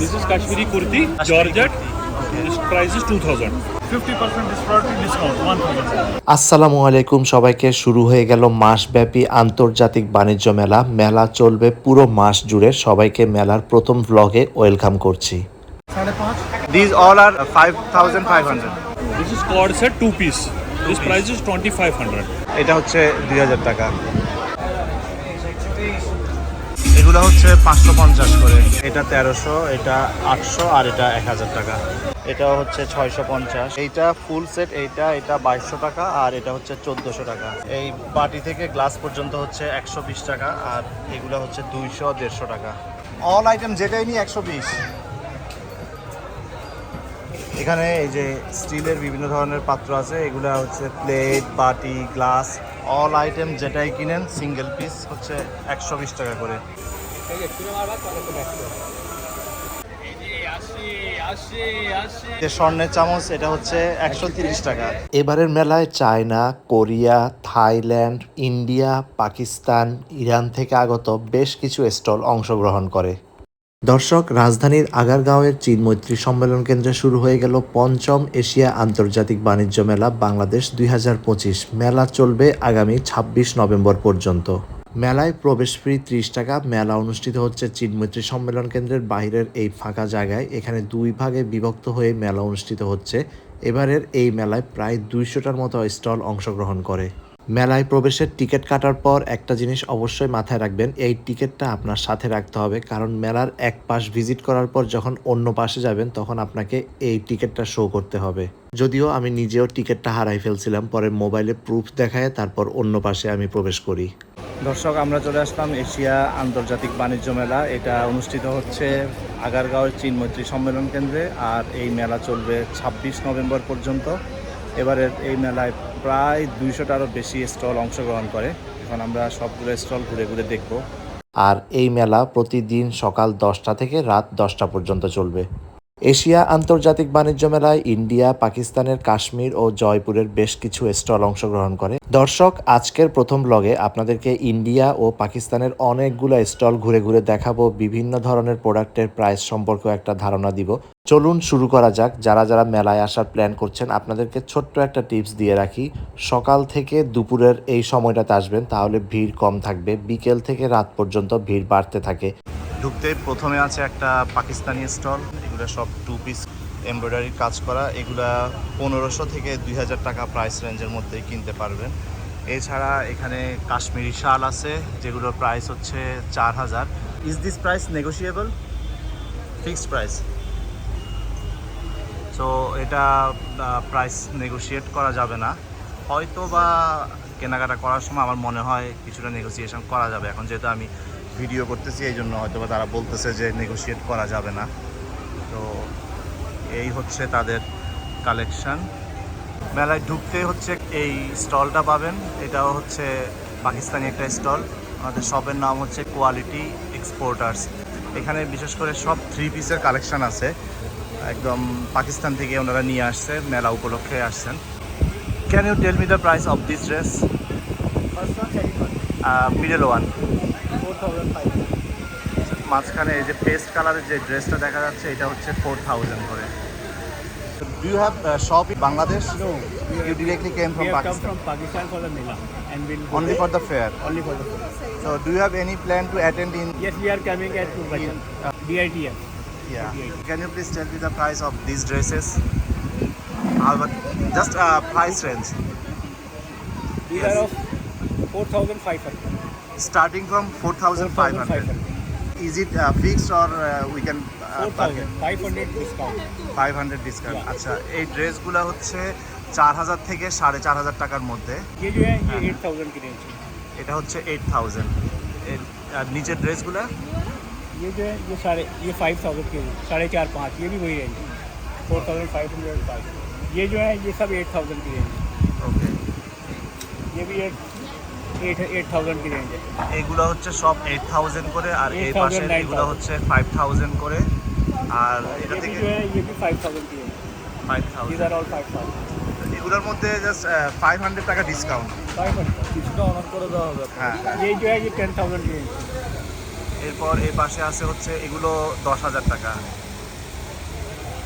This is Kashmiri kurti, Georgette. This price is 2000. 50% is product discount, 1000. আসসালামু আলাইকুম সবাইকে শুরু হয়ে গেল মাসব্যাপী আন্তর্জাতিক বাণিজ্য মেলা মেলা চলবে পুরো মাস জুড়ে সবাইকে মেলার প্রথম ভ্লগে ওয়েলকাম করছি These all are 5,500. This is cord set two piece. This price is 2500. এটা হচ্ছে দুই হাজার টাকা এগুলো হচ্ছে পাঁচশো পঞ্চাশ করে। এটা তেরোশো, এটা আটশো আর এটা এক হাজার টাকা। এটা হচ্ছে ছয়শো পঞ্চাশ। এইটা ফুল সেট, এইটা, এটা বাইশশো টাকা আর এটা হচ্ছে চোদ্দোশো টাকা। এই বাটি থেকে গ্লাস পর্যন্ত হচ্ছে একশো বিশ টাকা আর এগুলো হচ্ছে দুইশো, দেড়শো টাকা। অল আইটেম যেটাই নিই একশো বিশ। এখানে এই যে স্টিলের বিভিন্ন ধরনের পাত্র আছে, এগুলো হচ্ছে প্লেট, বাটি, গ্লাস অল আইটেম যেটাই কিনেন সিঙ্গেল পিস হচ্ছে একশো বিশ টাকা করে। যে স্বর্ণের চামচ, এটা হচ্ছে একশো টাকা। এবারের মেলায় China, Korea, Thailand, India, Pakistan, Iran থেকে আগত বেশ কিছু স্টল অংশগ্রহণ করে। দর্শক, রাজধানীর আগারগাঁওয়ের চীন মৈত্রী সম্মেলন কেন্দ্রে শুরু হয়ে গেল পঞ্চম এশিয়া আন্তর্জাতিক বাণিজ্য মেলা বাংলাদেশ দুই হাজার পঁচিশ। মেলা চলবে আগামী ২৬ নভেম্বর পর্যন্ত। মেলায় প্রবেশ ফি ত্রিশ টাকা। মেলা অনুষ্ঠিত হচ্ছে চীন মৈত্রী সম্মেলন কেন্দ্রের বাইরের এই ফাঁকা জায়গায়। এখানে দুই ভাগে বিভক্ত হয়ে মেলা অনুষ্ঠিত হচ্ছে। এবারের এই মেলায় প্রায় দুইশোটার মতো স্টল অংশগ্রহণ করে। মেলায় প্রবেশের টিকিট কাটার পর একটা জিনিস অবশ্যই মাথায় রাখবেন, এই টিকিটটা আপনার সাথে রাখতে হবে। কারণ মেলার এক পাশ ভিজিট করার পর যখন অন্য পাশে যাবেন, তখন আপনাকে এই টিকিটটা শো করতে হবে। যদিও আমি নিজেও টিকিটটা হারাই ফেলছিলাম, পরে মোবাইলে প্রুফ দেখায় তারপর অন্য পাশে আমি প্রবেশ করি। দর্শক, আমরা চলে আসলাম এশিয়া আন্তর্জাতিক বাণিজ্য মেলা। এটা অনুষ্ঠিত হচ্ছে আগারগাঁওয়ের চীন মৈত্রী সম্মেলন কেন্দ্রে, আর এই মেলা চলবে ছাব্বিশ নভেম্বর পর্যন্ত। এবারের এই মেলায় প্রায় দুইশোটারও বেশি স্টল অংশগ্রহণ করে। এখন আমরা সবগুলো স্টল ঘুরে ঘুরে দেখব। আর এই মেলা প্রতিদিন সকাল দশটা থেকে রাত দশটা পর্যন্ত চলবে। এশিয়া আন্তর্জাতিক বাণিজ্য মেলায় ইন্ডিয়া, পাকিস্তানের কাশ্মীর ও জয়পুরের বেশ কিছু স্টল অংশগ্রহণ করে। দর্শক, আজকের প্রথম ব্লগে আপনাদেরকে ইন্ডিয়া ও পাকিস্তানের অনেকগুলো স্টল ঘুরে ঘুরে দেখাবো, বিভিন্ন ধরনের প্রোডাক্টের প্রাইস সম্পর্কে একটা ধারণা দিব। চলুন শুরু করা যাক। যারা যারা মেলায় আসার প্ল্যান করছেন, আপনাদেরকে ছোট্ট একটা টিপস দিয়ে রাখি। সকাল থেকে দুপুরের এই সময়টাতে আসবেন, তাহলে ভিড় কম থাকবে। বিকেল থেকে রাত পর্যন্ত ভিড় বাড়তে থাকে। ঢুকতে প্রথমে আছে একটা পাকিস্তানি স্টল, এগুলো সব টু পিস এমব্রয়ডারির কাজ করা। এগুলা পনেরোশো থেকে দুই হাজার টাকা প্রাইস রেঞ্জের মধ্যেই কিনতে পারবেন। এছাড়া এখানে কাশ্মীরি শাল আছে, যেগুলোর প্রাইস হচ্ছে চার হাজার। Is this price negotiable fixed price so এটা প্রাইস নেগোশিয়েট করা যাবে না। হয়তো বা কেনাকাটা করার সময় আমার মনে হয় কিছুটা নেগোসিয়েশন করা যাবে। এখন যেহেতু আমি ভিডিও করতেছি এই জন্য হয়তো বা তারা বলতেছে যে নেগোশিয়েট করা যাবে না। তো এই হচ্ছে তাদের কালেকশান মেলায় ঢুকতে হচ্ছে এই স্টলটা পাবেন। এটাও হচ্ছে পাকিস্তানি একটা স্টল। আমাদের শপের নাম হচ্ছে কোয়ালিটি এক্সপোর্টার্স এখানে বিশেষ করে সব থ্রি পিসের কালেকশান আছে। একদম পাকিস্তান থেকে ওনারা নিয়ে আসছে মেলা উপলক্ষে আসছেন। Can you tell me the price of this dress middle one মাঝখানে এই যে পেস্ট কালারের যে ড্রেসটা দেখা যাচ্ছে এটা হচ্ছে ফোর থাউজেন্ড করে do you have shop in Bangladesh No, you directly came we from have come from Pakistan for the Mela and we'll only there for the fair only for the food. so do you have any plan to attend in Yes, we are coming at Kurbajan, uh, DITF. yeah can you please tell me the price of these dresses about just uh, price range These Yes. are of 4,500. starting from 4500 4,500. is it uh, fixed or uh, we can uh, 4,000. 500 discount. Five hundred discount Yeah. আচ্ছা এই ড্রেসগুলো হচ্ছে চার হাজার থেকে সাড়ে চার হাজার টাকার মধ্যে ये जो है ये 8,000 की रेंज है এটা হচ্ছে এইট থাউজেন্ড আর নিচের ড্রেসগুলো ये जो है ये साढ़े ये 5,000 की रेंज साढ़े चार पाँच ये भी वही रेंज है four thousand five hundred five ये जो है ये सब 8,000 की रेंज है ওকে ये भी एट एट एट थाउजेंड की रेंज है এগুলো হচ্ছে সব এইট থাউজেন্ড করে আর এই 8,000, পাশে 9,000 এগুলো হচ্ছে ফাইভ থাউজেন্ড করে আর এটা ये भी থেকে जो है ये भी 5,000 की range five These thousand are all 5,000. এগুলোর মধ্যে জাস্ট ফাইভ হান্ড্রেড টাকা ডিসকাউন্ট 500 ডিসকাউন্ট করে দেওয়া হবে হ্যাঁ ये जो है ये टेन थाउजेंड की रेंज है এরপর এই পাশে আছে হচ্ছে এগুলো দশ হাজার টাকা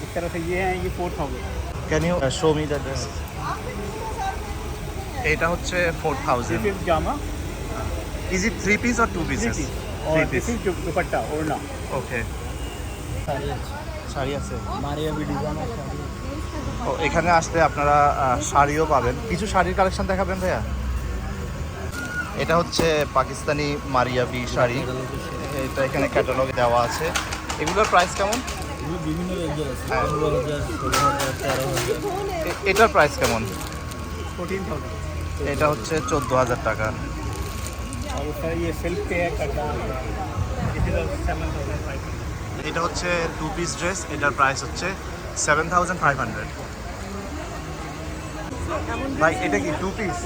इस तरह से ये हैं ये four thousand can you show me the dress এটা হচ্ছে ফোর থাউজেন্ড জামা is it three piece or two pieces three piece dupatta ওড়না। ওকে শাড়ি আছে। ও এখানে আসলে আপনারা শাড়িও পাবেন। কিছু শাড়ির কালেকশন দেখাবেন ভাইয়া? এটা হচ্ছে পাকিস্তানি মারিয়াবি শাড়ি। এটা এখানে ক্যাটালগ দেওয়া আছে। এগুলোর প্রাইস কেমন? এটার প্রাইস কেমন? ফোরটিন থাউজেন্ড এটা হচ্ছে চোদ্দ হাজার টাকা। এটা হচ্ছে টু পিস ড্রেস এটার প্রাইস হচ্ছে সেভেন থাউজেন্ড ফাইভ হান্ড্রেড ভাই এটা কি টু পিস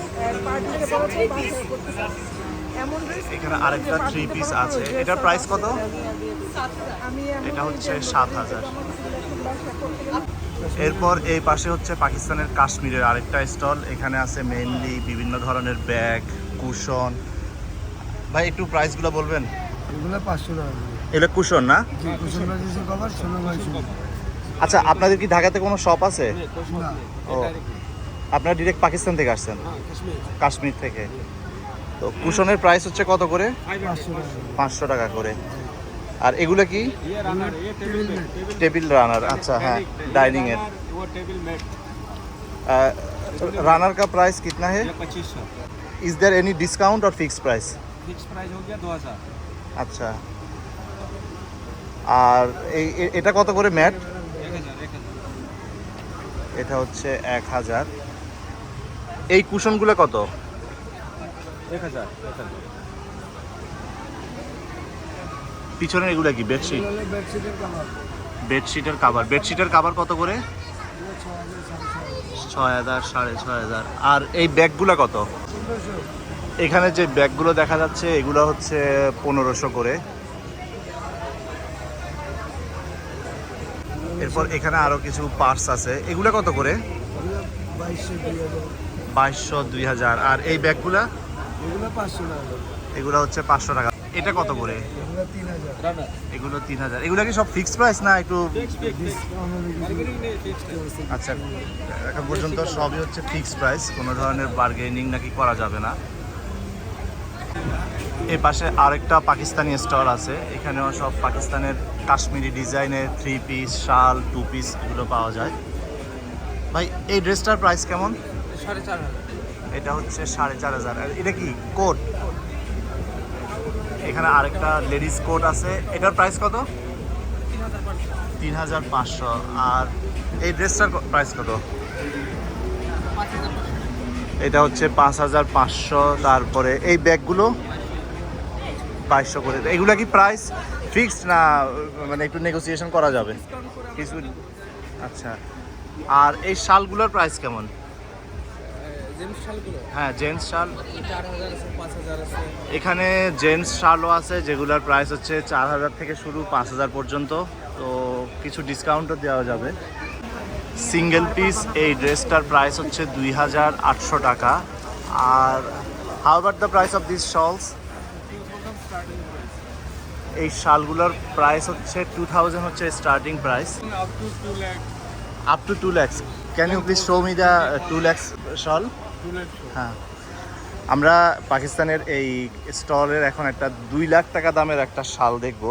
এখানে আরেকটা থ্রি পিস আছে। এটার প্রাইস কত? এটা হচ্ছে সাত হাজার। এরপর এই পাশে হচ্ছে পাকিস্তানের কাশ্মীরের আরেকটা স্টল। এখানে আছে মেইনলি বিভিন্ন ধরনের ব্যাগ কুশন। ভাই একটু প্রাইসগুলো বলবেন? এগুলো পাঁচশো টাকা এগুলো কুশন না? আচ্ছা আপনাদের কি ঢাকাতে কোনো শপ আছে? ও আপনারা ডিরেক্ট পাকিস্তান থেকে আসছেন? কাশ্মীর। থেকে। তো কুশনের প্রাইস হচ্ছে কত করে। পাঁচশো টাকা করে। আর এগুলো কি টেবিল ম্যাট টেবিল রানার আচ্ছা হ্যাঁ डाइनिंग है वो टेबल मैट रानर का प्राइस कितना है पच्चीस सौ इज देयर एनी डिस्काउंट और फिक्स प्राइस फिक्स प्राइस हो गया दो हज़ार আচ্ছা আর এই এ- এটা কত করে ম্যাট एक हज़ार एक हज़ार এটা হচ্ছে এক হাজার এই কুশনগুলো কত एक हज़ार পিছনে এগুলো কি বেডশিট বেডশিটের কাভার বেডশিটের কাভার কত করে? ছয় হাজার সাড়ে ছয় হাজার। আর এই ব্যাগগুলো কত? এখানে যে ব্যাগগুলো দেখা যাচ্ছে এগুলো হচ্ছে পনেরোশো করে। এরপর এখানে আরও কিছু পার্স আছে। এগুলো কত করে? বাইশশো দুই হাজার। আর এই ব্যাগগুলা? এগুলো হচ্ছে পাঁচশো টাকা। এটা কত করে? এগুলো তিন হাজার। এগুলো কি সব ফিক্সড প্রাইস না একটু আচ্ছা এখন পর্যন্ত সবই হচ্ছে ফিক্সড প্রাইস কোনো ধরনের বার্গেনিং নাকি করা যাবে না। এই পাশে আরেকটা পাকিস্তানি স্টল আছে এখানেও সব পাকিস্তানের কাশ্মীরি ডিজাইনের থ্রি পিস শাল টু পিস এগুলো পাওয়া যায়। ভাই এই ড্রেসটার প্রাইস কেমন? সাড়ে চার হাজার। এটা হচ্ছে সাড়ে চার হাজার। এটা কি? কোট? এখানে আরেকটা লেডিস কোট আছে। এটার প্রাইস কত? তিন হাজার পাঁচশো। আর এই ড্রেসটার প্রাইস কত? এটা হচ্ছে পাঁচ হাজার পাঁচশো। তারপরে এই ব্যাগগুলো বাইশশো করে। এগুলো কি প্রাইস ফিক্সড না মানে একটু নেগোসিয়েশন করা যাবে? কিছু আচ্ছা। আর এই শালগুলোর প্রাইস কেমন? হ্যাঁ জেন্টস শাল। এখানে জেন্টস শালও আছে যেগুলোর প্রাইস হচ্ছে চার হাজার থেকে শুরু পাঁচ হাজার পর্যন্ত। তো কিছু ডিসকাউন্টও দেওয়া যাবে। সিঙ্গেল পিস এই ড্রেসটার প্রাইস হচ্ছে দুই হাজার আটশো টাকা। আর how about the price of this shawls এই শালগুলোর প্রাইস হচ্ছে টু থাউজেন্ড হচ্ছে starting price up to two lakh up to two lakhs can you please show me the two lakhs shawl হ্যাঁ। আমরা পাকিস্তানের এই স্টলের এখন একটা দুই লাখ টাকা দামের একটা শাল দেখব।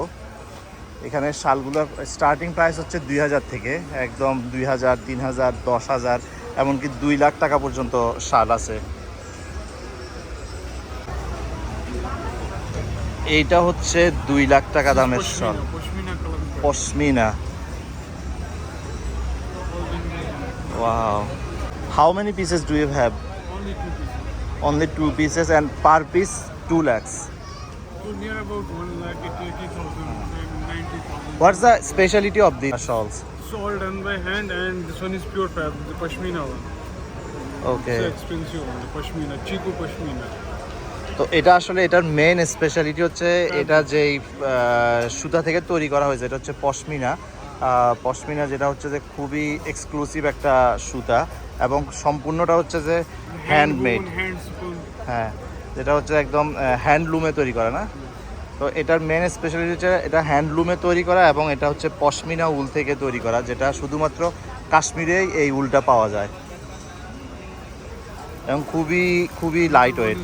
এখানে শালগুলোর স্টার্টিং প্রাইস হচ্ছে দুই হাজার থেকে একদম দুই হাজার তিন হাজার দশ হাজার এমনকি দুই লাখ টাকা পর্যন্ত শাল আছে। এইটা হচ্ছে দুই লাখ টাকা দামের shawl. Pashmina. Wow. How many pieces do you have? Only two pieces and per piece two lakhs. so near about one lakh eighty thousand ninety thousand What's the speciality of these shawls? it's all done by hand and this one is pure fabric the pashmina one Okay. it's expensive one the pashmina chico pashmina তো এটা আসলে এটার main speciality হচ্ছে এটা যেই আহ, সুতা থেকে তৈরি করা হয়েছে এটা হচ্ছে পশমিনা পশমিনা যেটা হচ্ছে যে খুবই এক্সক্লুসিভ একটা সুতা এবং সম্পূর্ণটা হচ্ছে যে হ্যান্ডমেড হ্যাঁ যেটা হচ্ছে একদম হ্যান্ডলুমে তৈরি করা না? তো এটার মেন স্পেশালিটি হচ্ছে এটা হ্যান্ডলুমে তৈরি করা এবং এটা হচ্ছে পশমিনা উল থেকে তৈরি করা যেটা শুধুমাত্র কাশ্মীরেই এই উলটা পাওয়া যায়। এবং খুবই খুবই লাইট ওয়েট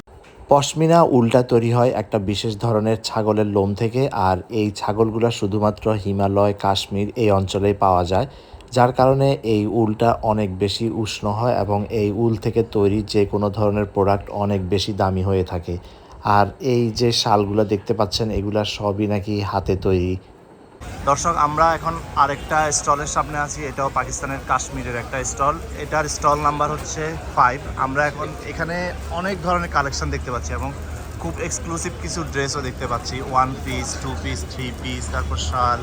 পশমিনা উলটা তৈরি হয় একটা বিশেষ ধরনের ছাগলের লোম থেকে আর এই ছাগলগুলো শুধুমাত্র হিমালয় কাশ্মীর এই অঞ্চলেই পাওয়া যায়। যার কারণে এই উলটা অনেক বেশি উষ্ণ হয় এবং এই উল থেকে তৈরি যে কোনো ধরনের প্রোডাক্ট অনেক বেশি দামি হয়ে থাকে। আর এই যে শালগুলো দেখতে পাচ্ছেন, এগুলা সবই নাকি হাতে তৈরি। দর্শক, আমরা এখন আরেকটা স্টলের সামনে আছি। এটাও পাকিস্তানের কাশ্মীরের একটা স্টল এটার স্টল নাম্বার হচ্ছে ফাইভ আমরা এখন এখানে অনেক ধরনের কালেকশন দেখতে পাচ্ছি এবং খুব এক্সক্লুসিভ কিছু ড্রেসও দেখতে পাচ্ছি। One piece two piece three piece তারপর শাল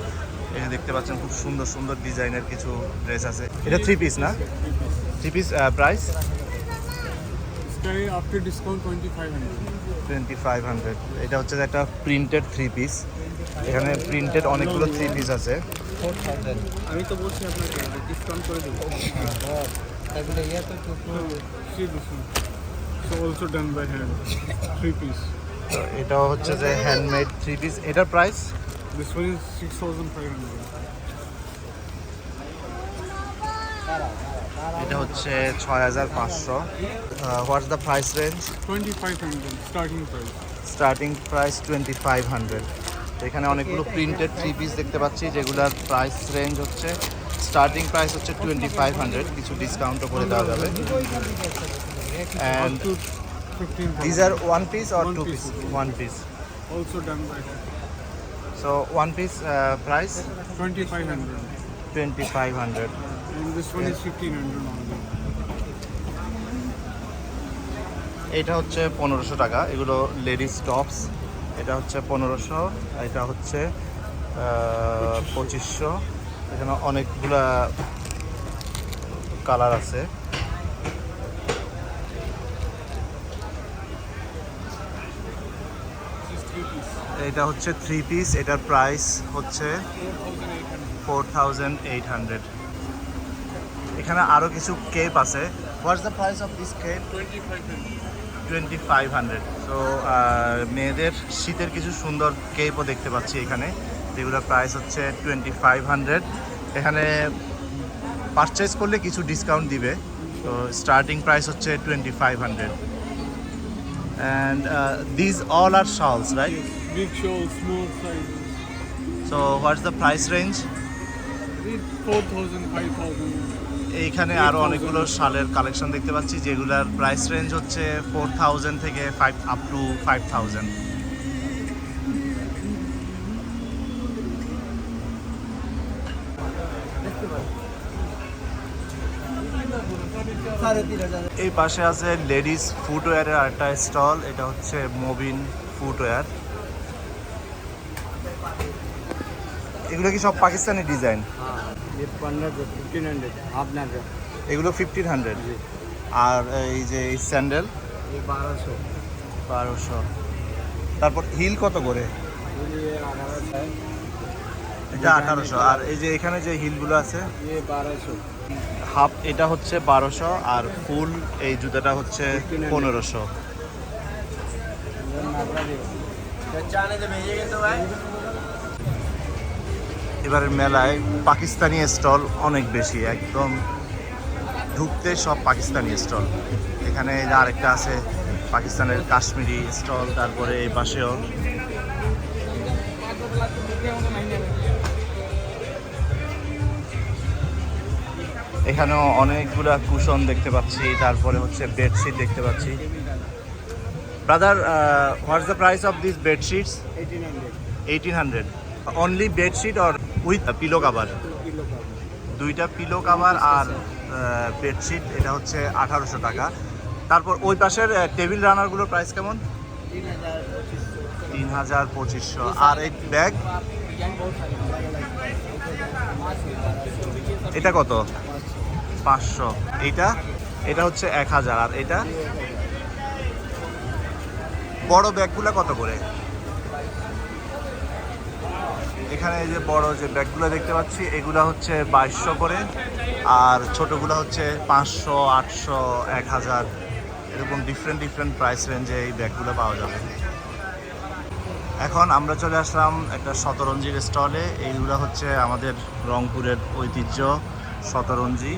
এই যে দেখতে পাচ্ছেন খুব সুন্দর সুন্দর ডিজাইনের কিছু ড্রেস আছে। এটা থ্রি পিস না? Three piece price twenty five hundred এটা হচ্ছে একটা প্রিন্টেড থ্রি পিস এখানে প্রিন্টেড অনেকগুলো থ্রি পিস আছে। আমি তো বলছি আপনাকে ডিসকাউন্ট করে দেবো। তাহলে yeah also done by hand three piece এটাও হচ্ছে যে হ্যান্ডমেড থ্রি পিস এটার price This one is six thousand five hundred. এটা হচ্ছে ছয় হাজার পাঁচশো what's the price range Twenty five hundred starting price. Starting price twenty five hundred এখানে অনেকগুলো প্রিন্টেড থ্রি পিস দেখতে পাচ্ছি যেগুলোর প্রাইস রেঞ্জ হচ্ছে স্টার্টিং প্রাইস হচ্ছে টোয়েন্টি ফাইভ হান্ড্রেড কিছু ডিসকাউন্টও করে দেওয়া যাবে one piece or One piece. Also done by. So one piece price Twenty five hundred. Twenty five hundred And this one is fifteen hundred only. এটা হচ্ছে পনেরোশো টাকা। এগুলো লেডিস টপস এটা হচ্ছে পনেরোশো এটা হচ্ছে পঁচিশশো। এখানে অনেকগুলা কালার আছে This is three piece. এটা হচ্ছে থ্রি পিস এটার প্রাইস হচ্ছে ফোর থাউজেন্ড এইট হান্ড্রেড এখানে আরও কিছু কেপ আছে। What's the price of this cape. Twenty five hundred so মেয়েদের শীতের কিছু সুন্দর কেপও দেখতে পাচ্ছি এখানে। যেগুলোর প্রাইস হচ্ছে টোয়েন্টি ফাইভ হান্ড্রেড এখানে পারচেস করলে কিছু ডিসকাউন্ট দিবে। তো স্টার্টিং প্রাইস হচ্ছে twenty five hundred and these all are shawls right Big show, small sizes. These four thousand, five thousand. এইখানে আরও অনেকগুলো শালের কালেকশন দেখতে পাচ্ছি যেগুলোর প্রাইস রেঞ্জ হচ্ছে ফোর থাউজেন্ড থেকে five up to five thousand এই পাশে আছে লেডিস ফুটওয়্যারের একটা স্টল এটা হচ্ছে মোবিন ফুটওয়্যার এগুলো কি সব পাকিস্তানি ডিজাইন এগুলো ফিফটিন হান্ড্রেড আর এই যে এই স্যান্ডেল বারোশো। বারোশো। তারপর হিল কত করে? এটা আঠারোশো। আর এই যে এখানে যে হিলগুলো আছে? হাফ এটা হচ্ছে বারোশো আর ফুল এই জুতাটা হচ্ছে পনেরোশো। এবারের মেলায় পাকিস্তানি স্টল অনেক বেশি একদম ঢুকতে সব পাকিস্তানি স্টল। এখানে আরেকটা আছে পাকিস্তানের কাশ্মীরি স্টল তারপরে এই পাশেও। এখানেও অনেকগুলা কুশন দেখতে পাচ্ছি তারপরে হচ্ছে বেডশিট দেখতে পাচ্ছি। Brother what's the price of this bedsheets eighteen hundred only bedsheet or with pillow cover দুইটা পিলো কাভার আর বেডশিট এটা হচ্ছে আঠারোশো টাকা। তারপর ওই পাশের টেবিল রানারগুলোর প্রাইস কেমন? তিন হাজার পঁচিশশো। আর এই ব্যাগ এটা কত? পাঁচশো। এটা এটা হচ্ছে এক হাজার। আর এটা? বড় ব্যাগগুলো কত করে? এখানে যে বড় যে ব্যাগগুলো দেখতে পাচ্ছি, এগুলো হচ্ছে বাইশশো করে, আর ছোটোগুলো হচ্ছে পাঁচশো, আটশো, এক হাজার। এরকম ডিফারেন্ট ডিফারেন্ট প্রাইস রেঞ্জে এই ব্যাগগুলো পাওয়া যাবে। এখন আমরা চলে আসলাম একটা শতরঞ্জির স্টলে এইগুলো হচ্ছে আমাদের রংপুরের ঐতিহ্য, শতরঞ্জি।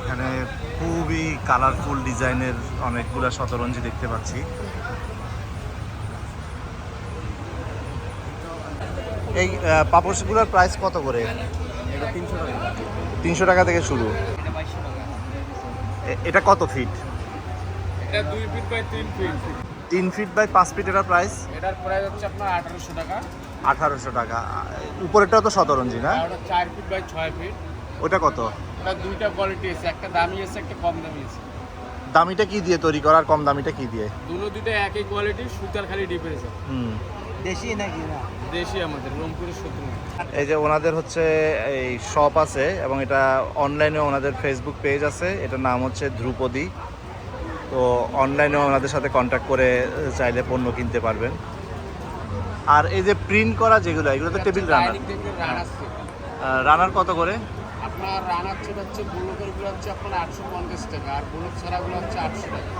এখানে খুবই কালারফুল ডিজাইনের অনেকগুলো শতরঞ্জি দেখতে পাচ্ছি। এই আহ, পাপোশগুলোর প্রাইস কত করে? তিনশো টাকা। থেকে শুরু। এ- এটা কত ফিট এটা দুই ফিট বাই তিন ফিট তিন ফিট বাই পাঁচ ফিট এটার প্রাইস এটার প্রাইস হচ্ছে আপনার আঠারোশো টাকা। আঠারোশো টাকা। উপরেরটাও তো শতরঞ্জি না? ওটা চার ফিট বাই ছয় ফিট ওটা কত? ওটা দুইটা কোয়ালিটি আছে একটা দামি আছে একটা কম দামি আছে। দামিটা কি দিয়ে তৈরি করার কম দামিটা কি দিয়ে? দুটো দুটো একই কোয়ালিটি সুতার খালি ডিফারেন্স হুম। দেশি আমাদের রংপুরের শত্রু। এই যে ওনাদের হচ্ছে এই শপ আছে এবং এটা অনলাইনে ওনাদের ফেসবুক পেজ আছে এটার নাম হচ্ছে ধ্রুপদী। তো অনলাইনে ওনাদের সাথে কন্ট্যাক্ট করে চাইলে পণ্য কিনতে পারবেন। আর এই যে প্রিন্ট করা যেগুলো এগুলো তো টেবিল রানার রানার কত করে? আপনার রানার ছেলে হচ্ছে বুলোকেরগুলো হচ্ছে আপনার আটশো পঞ্চাশ টাকা আর বুলোক ছাড়াগুলো হচ্ছে আটশো টাকা।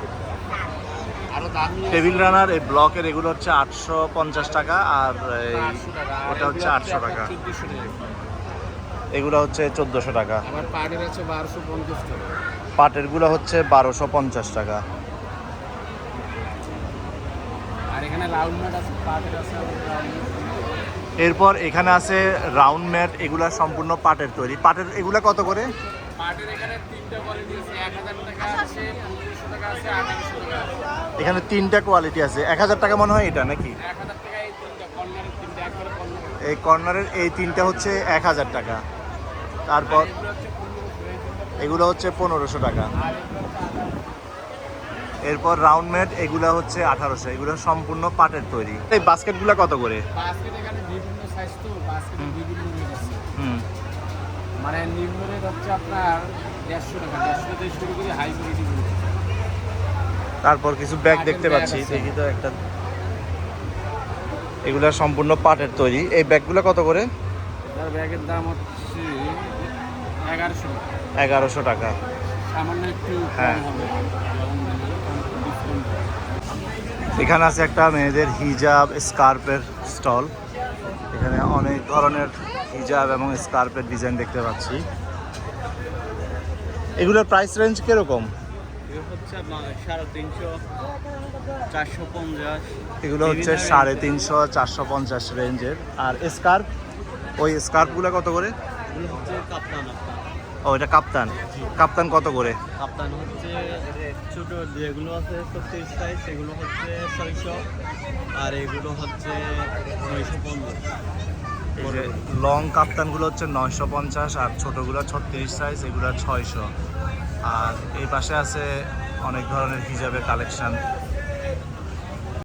টেবিল রানার, এই ব্লকের এগুলো হচ্ছে আটশো পঞ্চাশ টাকা আর এই 800 টাকা আর ওটা হচ্ছে আটশো টাকা। এগুলো হচ্ছে চোদ্দোশো টাকা। টাকা পাটেরগুলো হচ্ছে বারোশো পঞ্চাশ টাকা। এরপর এখানে আছে রাউন্ড ম্যাট, এগুলা সম্পূর্ণ পাটের তৈরি। পাটের, এগুলা কত করে? পাটের এখানে তিনটা কোয়ালিটি আছে এক হাজার টাকা আছে পনেরোশো টাকা আছে আঠারোশো টাকা আছে। এখানে তিনটা কোয়ালিটি আছে। এক হাজার টাকা মনে হয় এটা নাকি? এই কর্নারের এই তিনটা হচ্ছে এক হাজার টাকা। তারপর এগুলো হচ্ছে পনেরোশো। টাকা। এরপর রাউন্ড ম্যাট এগুলা হচ্ছে আঠারোশো। এগুলো সম্পূর্ণ পাটের তৈরি। এই বাস্কেটগুলো কত করে? বাস্কেট এখানে বিভিন্ন সাইজ তো। মানে নিম্ন রেট হচ্ছে আপনার দেড়শো টাকা। দেড়শো থেকে শুরু করে হাই কোয়ালিটি তারপর কিছু ব্যাগ দেখতে পাচ্ছি। দেখি তো একটা। এগুলা সম্পূর্ণ পাটের তৈরি। এই ব্যাগগুলো কত করে? তার ব্যাগের দাম হচ্ছে এগারোশো টাকা। এগারোশো টাকা। সামান্য একটু হ্যাঁ। এখানে আছে একটা মেয়েদের হিজাব স্কার্পের স্টল এখানে অনেক ধরনের হিজাব এবং স্কার্পের ডিজাইন দেখতে পাচ্ছি। এগুলোর প্রাইস রেঞ্জ কীরকম? এগুলো হচ্ছে সাড়ে তিনশো চারশো পঞ্চাশ। রেঞ্জের আর স্কার্প ওই স্কার্পগুলো কত করে? ও এটা কাপ্তান। কাপ্তান কত করে? কাপ্তান হচ্ছে ছোট যেগুলো আছে ছত্রিশ সাইজ সেগুলো হচ্ছে ছয়শো আর এগুলো হচ্ছে নয়শো পঞ্চাশ। এই যে লং কাপ্তানগুলো হচ্ছে নয়শো পঞ্চাশ আর ছোটোগুলো ছত্রিশ সাইজ এগুলো ছয়শো। আর এই পাশে আছে অনেক ধরনের হিজাবের কালেকশন